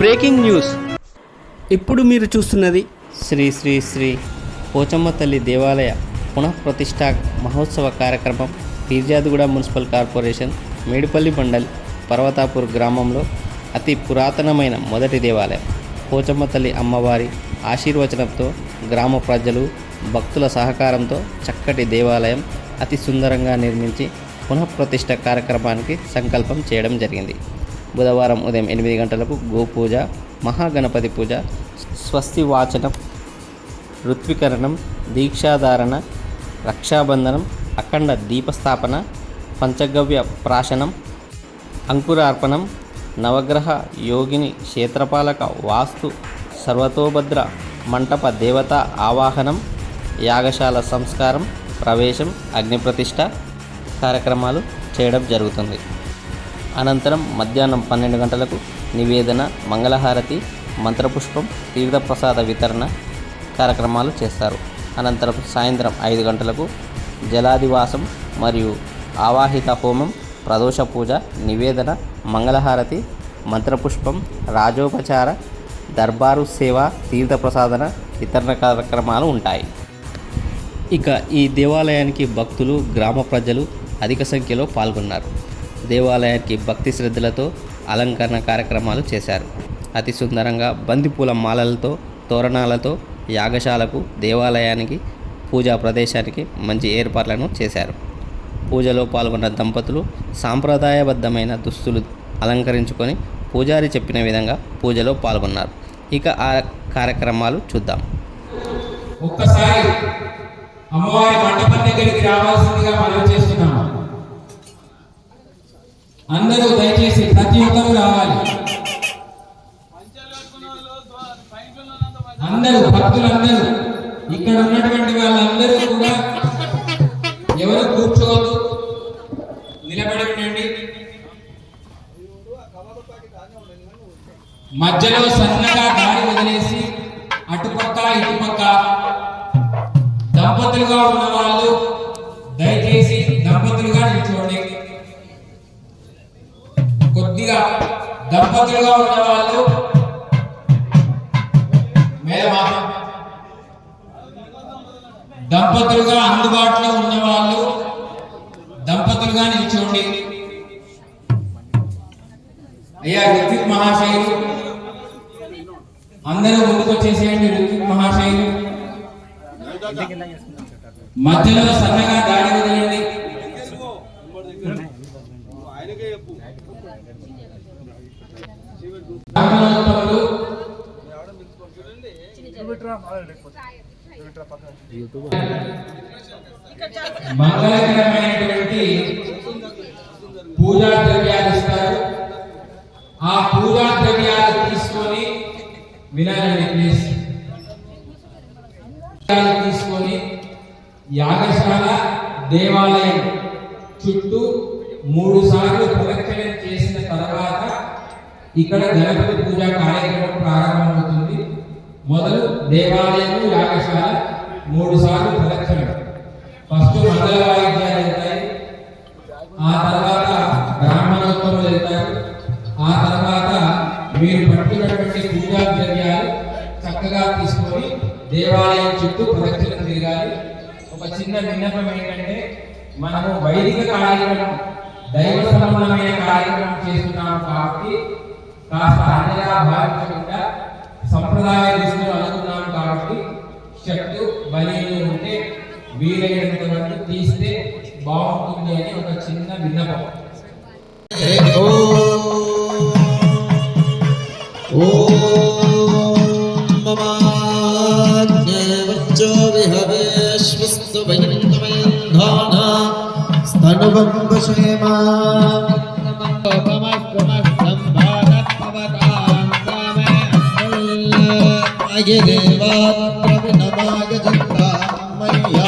Breaking news. ఇప్పుడు మీరు చూస్తున్నది శ్రీ శ్రీ శ్రీ పోచమ్మ తల్లి దేవాలయ పునఃప్రతిష్ఠా మహోత్సవ కార్యక్రమం పీర్జాదిగూడ మున్సిపల్ కార్పొరేషన్ మేడిపల్లి మండల్ పర్వతాపూర్ గ్రామంలో అతి పురాతనమైన మొదటి దేవాలయం. పోచమ్మ తల్లి అమ్మవారి ఆశీర్వచనంతో గ్రామ ప్రజలు భక్తుల సహకారంతో చక్కటి దేవాలయం అతి సుందరంగా నిర్మించి పునఃప్రతిష్ఠ కార్యక్రమానికి సంకల్పం చేయడం జరిగింది. బుధవారం ఉదయం ఎనిమిది గంటలకు గోపూజ మహాగణపతి పూజ స్వస్తి వాచనం ఋత్వికరణం దీక్షాధారణ రక్షాబంధనం అఖండ దీపస్థాపన పంచగవ్య ప్రాశనం అంకురార్పణం నవగ్రహ యోగిని క్షేత్రపాలక వాస్తు సర్వతోభద్ర మంటప దేవత ఆవాహనం యాగశాల సంస్కారం ప్రవేశం అగ్నిప్రతిష్ఠ కార్యక్రమాలు చేయడం జరుగుతుంది. అనంతరం మధ్యాహ్నం పన్నెండు గంటలకు నివేదన మంగళహారతి మంత్రపుష్పం తీర్థప్రసాద వితరణ కార్యక్రమాలు చేస్తారు. అనంతరం సాయంత్రం ఐదు గంటలకు జలాదివాసం మరియు ఆవాహిత హోమం ప్రదోష పూజ నివేదన మంగళహారతి మంత్రపుష్పం రాజోపచార దర్బారు సేవ తీర్థప్రసాదన వితరణ కార్యక్రమాలు ఉంటాయి. ఇక ఈ దేవాలయానికి భక్తులు గ్రామ ప్రజలు అధిక సంఖ్యలో పాల్గొన్నారు. దేవాలయానికి భక్తి శ్రద్ధలతో అలంకరణ కార్యక్రమాలు చేశారు. అతి సుందరంగా బంతిపూల మాలలతో తోరణాలతో యాగశాలకు దేవాలయానికి పూజా ప్రదేశానికి మంచి ఏర్పాట్లను చేశారు. పూజలో పాల్గొన్న దంపతులు సాంప్రదాయబద్ధమైన దుస్తులు అలంకరించుకొని పూజారి చెప్పిన విధంగా పూజలో పాల్గొన్నారు. ఇక ఆ కార్యక్రమాలు చూద్దాం. ఒక్కసారి అమ్మవారి మండపం దగ్గరికి రావాల్సిందిగా మనం చేస్తున్నాము. అందరూ దయచేసి ప్రతి ఒక్కరూ రావాలి. అందరూ భక్తులందరూ ఇక్కడ ఉన్నటువంటి వాళ్ళందరూ కూడా ఎవరు కూర్చోవద్దు నిలబడి ఉండండి మధ్యలో సన్నగా దారి కొద్దిగా దంపతులుగా ఉన్న వాళ్ళు దంపతులుగా అందుబాటులో ఉన్న వాళ్ళు దంపతులుగా నిల్చోండి. అయ్యా ఋత్విక్ మహాశైలు అందరూ ముందుకు వచ్చేసేయండి ఋత్విక్ మహాశైలు మధ్యలో సన్నగా దాడి వదిలేండి మంగళకరమైనటువంటి పూజా ద్రవ్యాలు ఇస్తారు. ఆ పూజా ద్రవ్యాలు తీసుకొని వినాలండి ప్లీజ్ తీసుకొని యాగశాల దేవాలయం చుట్టూ మూడు సార్లు ప్రదక్షిణం ఇక్కడ గణపతి పూజ కార్యక్రమం ప్రారంభమవుతుంది. మొదలు దేవాలయం యాగశాల మూడు సార్లు ప్రదక్షిణ ఫస్ట్ మంగళ వాయిద్యాలు వెళ్తాయి. ఆ తర్వాత బ్రాహ్మణోత్తములు వెళ్తారు. ఆ తర్వాత మీరు పట్టుకున్నటువంటి పూజా ద్రవ్యాలు చక్కగా తీసుకొని దేవాలయం చుట్టూ ప్రదక్షిణ తిరగాలి. ఒక చిన్న విన్నపం ఏంటంటే మనము వైదిక కార్యక్రమం దైవ సంబంధమైన కార్యక్రమం చేస్తున్నాము కాబట్టి కాస్త అన్యగా భావించకుండా సంప్రదాయ దృష్టిలో అనుకున్నాం కాబట్టి షర్టు బనీలు ఉంటే వీలైనంత వరకు తీస్తే బాగుంటుంది అని ఒక చిన్న విన్నపం ममाज्ञवच्चो विहवेश्वस्तु वयन्तमयन्धाना स्तनुवं वशेमा देवात्र विनमाय जन्ता मय्या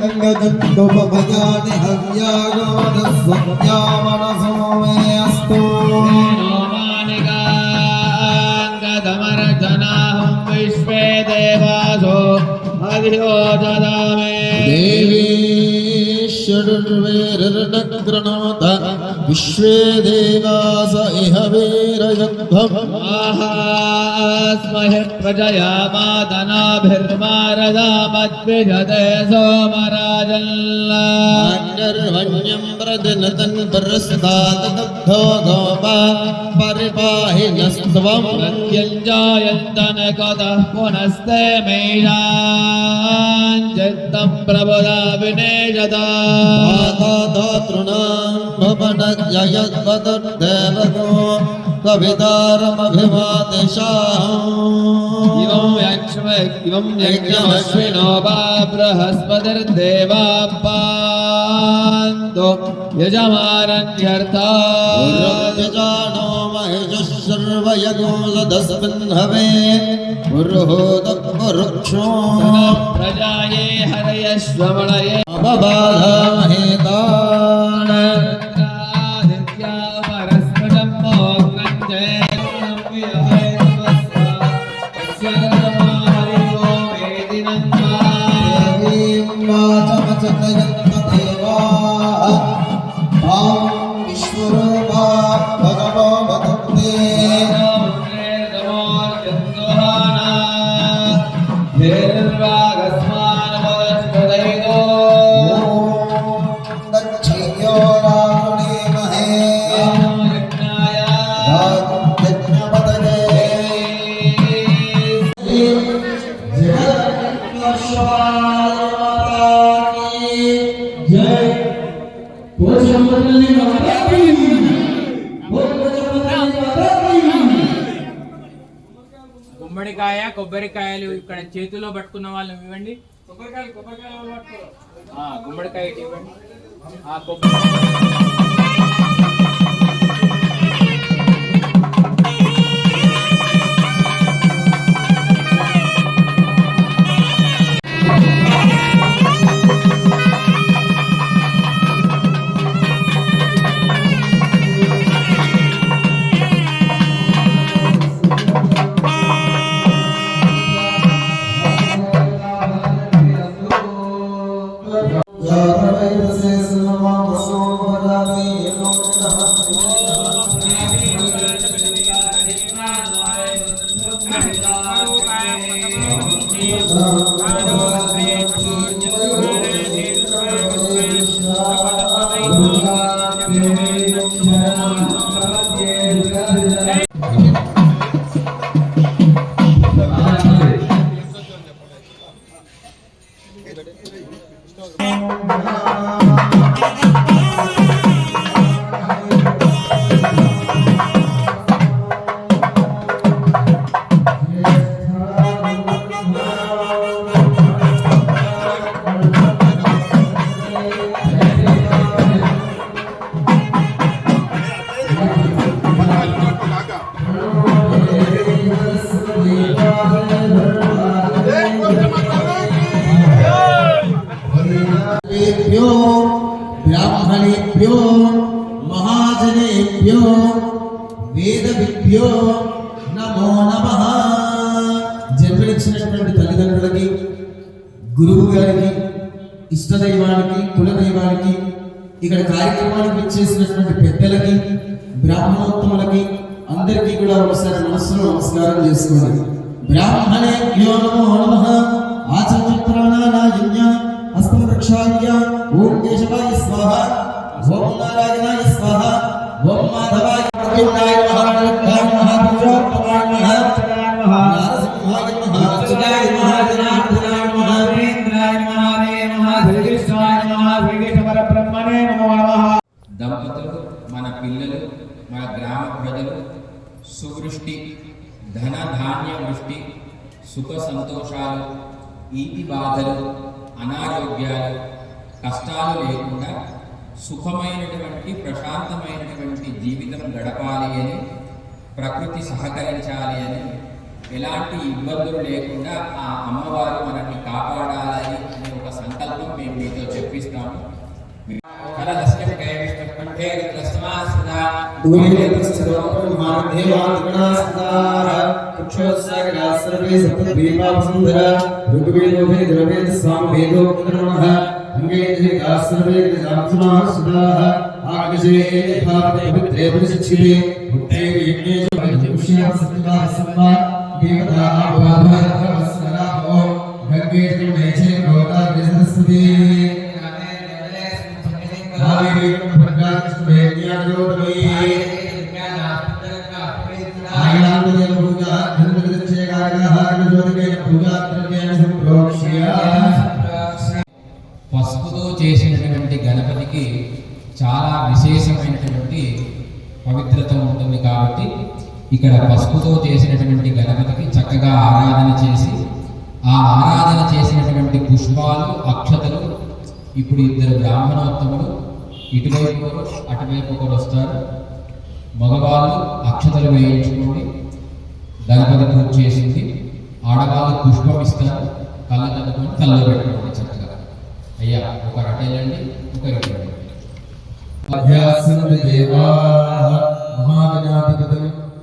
गङ्गदण्डोपभयानि हव्यागोदस्वज्ञामनसो मे अस्तु विश्वे देवासो ദേവീശ്വരുവേരടക്രണം विश्वे देवास इह वीरयध्वम् आहास्महि प्रजया मातनाभिर्मारदामद्विजते सोमराजल्ला अन्यर्वण्यं प्रदिनतन् परस्तादग्धो गोपा परिपाहि नस्त्वम् प्रत्यञ्जायन्तनकतः पुनस्ते मेषाञ्चित्तं प्रबुधा विनेशता पादातॄणां भुवनजयद्वदुर्देवतो कवितारमभिमादिशाम् यज्ञमश्विनो वा बृहस्पतिर्देवापान्दो यजमानन्यर्था यजानो महिषः सर्वयगोलदस्मिन् हवे गुरुहोदवृक्षो प्रजाये हरयश्वमणये अवबाधमहेता గుమ్మడికాయ కొబ్బరికాయలు ఇక్కడ చేతిలో పట్టుకున్న వాళ్ళని ఇవ్వండి. కొబ్బరికాయలు కొబ్బరికాయలు గుమ్మడికాయ ఇవ్వండి. ఆ కొబ్బరి звезда. ब्राह्मणेभ्यो ब्राह्मणेभ्यो महाजनेभ्यो వేదవిభ్యో నమో నమ జన్మనిచ్చినటువంటి తల్లిదండ్రులకి గురువు గారికి ఇష్టదైవానికి కులదైవానికి ఇక్కడ కార్యక్రమానికి ఇచ్చేసినటువంటి పెద్దలకి బ్రాహ్మణోత్తములకి అందరికీ కూడా ఒకసారి మనస్సులో నమస్కారం చేసుకోవాలి బ్రాహ్మణేభ్యో నమో నమ ఆచరణ ప్రాణానాయజ్ఞ హస్తం రక్షాయ ఓం కేశవాయ స్వాహ ఓం నారాయణాయ స్వాహ ఓం మాధవాయ ప్రద్యుమ్నాయ నమః అనిరుద్ధాయ నమః పురుషోత్తమాయ నమః నారసింహాయ నమః అచ్యుతాయ నమః జనార్దనాయ నమః దంపతులు మన పిల్లలు మన గ్రామ ప్రజలు సువృష్టి ధన ధాన్య వృష్టి సుఖ సంతోషాలు ఈతి బాధలు అనారోగ్యాలు కష్టాలు లేకుండా సుఖమైనటువంటి ప్రశాంతమైనటువంటి జీవితం గడపాలి అని ప్రకృతి సహకరించాలి అని ఎలాంటి ఇబ్బందులు లేకుండా ఆ అమ్మవారు మనల్ని కాపాడాలని అనే ఒక సంకల్పం మేము మీతో చెప్పిస్తాము. కళ దశకం కంఠే गर्भे रुद्रस्तमास्ता दूरे तस्थितो ब्रह्मादेवादिगणास्ताः चक्षुस्सागरा सर्वे सप्तद्वीपावसुन्धर ऋग्वेदोभे द्रवेद सामवेदो नमः अङ्गे देहिका सर्वे गजात्मनाः सुधाः आगजे भावते पवित्रे परिशिक्षिते उत्ते यज्ञे च वैदुष्या सत्ता सम्मा देवता आवाभवस्वराहो ఇక్కడ పసుపుతో చేసినటువంటి గణపతికి చక్కగా ఆరాధన చేసి ఆ ఆరాధన చేసినటువంటి పుష్పాలు అక్షతలు ఇప్పుడు ఇద్దరు బ్రాహ్మణోత్తములు ఇటువైపు ఒకరు, అటువైపు ఒకరు వస్తారు. మగవాళ్ళు అక్షతలు వేయించుకోండి గణపతి పూజ చేసింది. ఆడవాళ్ళు పుష్పం ఇస్తారు. కళ్ళ కలుపుకొని కళ్ళ పెట్టుకోండి చక్కగా. అయ్యా ఒకరు అటు వెళ్ళండి ఒకరు ఇటు వెళ్ళండి. అధ్యాసనది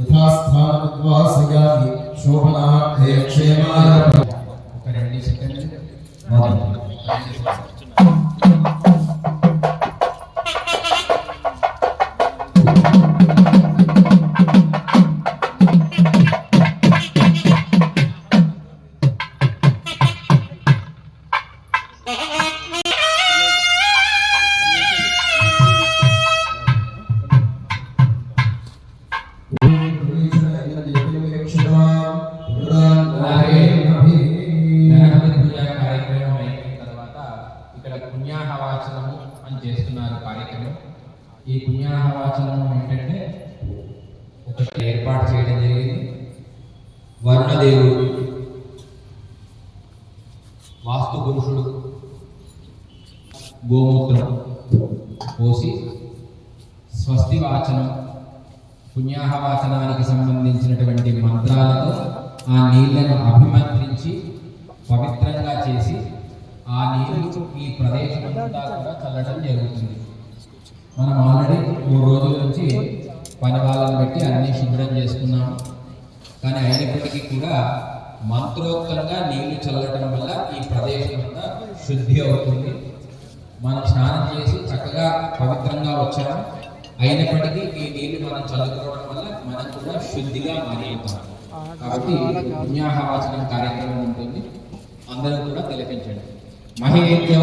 यथास्थानमुद्वासयामि शोभनार्थे क्षेमाय Uh-huh. గోమూత్రం పోసి స్వస్తి వాచనం పుణ్యాహ వాచనానికి సంబంధించినటువంటి మంత్రాలతో ఆ నీళ్ళను అభిమంత్రించి పవిత్రంగా చేసి ఆ నీళ్ళు ఈ ప్రదేశమంతా కూడా చల్లడం జరుగుతుంది. మనం ఆల్రెడీ మూడు రోజుల నుంచి పని వాళ్ళని పెట్టి అన్ని శుభ్రం చేసుకున్నాము కానీ అయినప్పటికీ కూడా మంత్రోక్తంగా నీళ్ళు చల్లటం వల్ల ఈ ప్రదేశం అంతా శుద్ధి అవుతుంది. మనం స్నానం చేసి చక్కగా పవిత్రంగా వచ్చాము. అయినప్పటికీ ఈ నీళ్ళు మనం చదువుకోవడం వల్ల మనం కూడా శుద్ధిగా మారిపోతాం. కాబట్టి పుణ్యాహవాచనం కార్యక్రమం ఉంటుంది. అందరూ కూడా తిలకించండి. మహేద్యం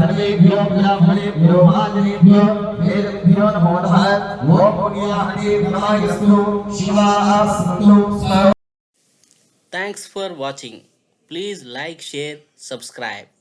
सर्वेभ्यो ब्राह्मणेभ्यो महाजनेभ्यो वेदेभ्यो नमो नमः। ओम पुण्याहणे ब्रह्मायस्तु शिवाः सन्तु। Thanks for watching please like share subscribe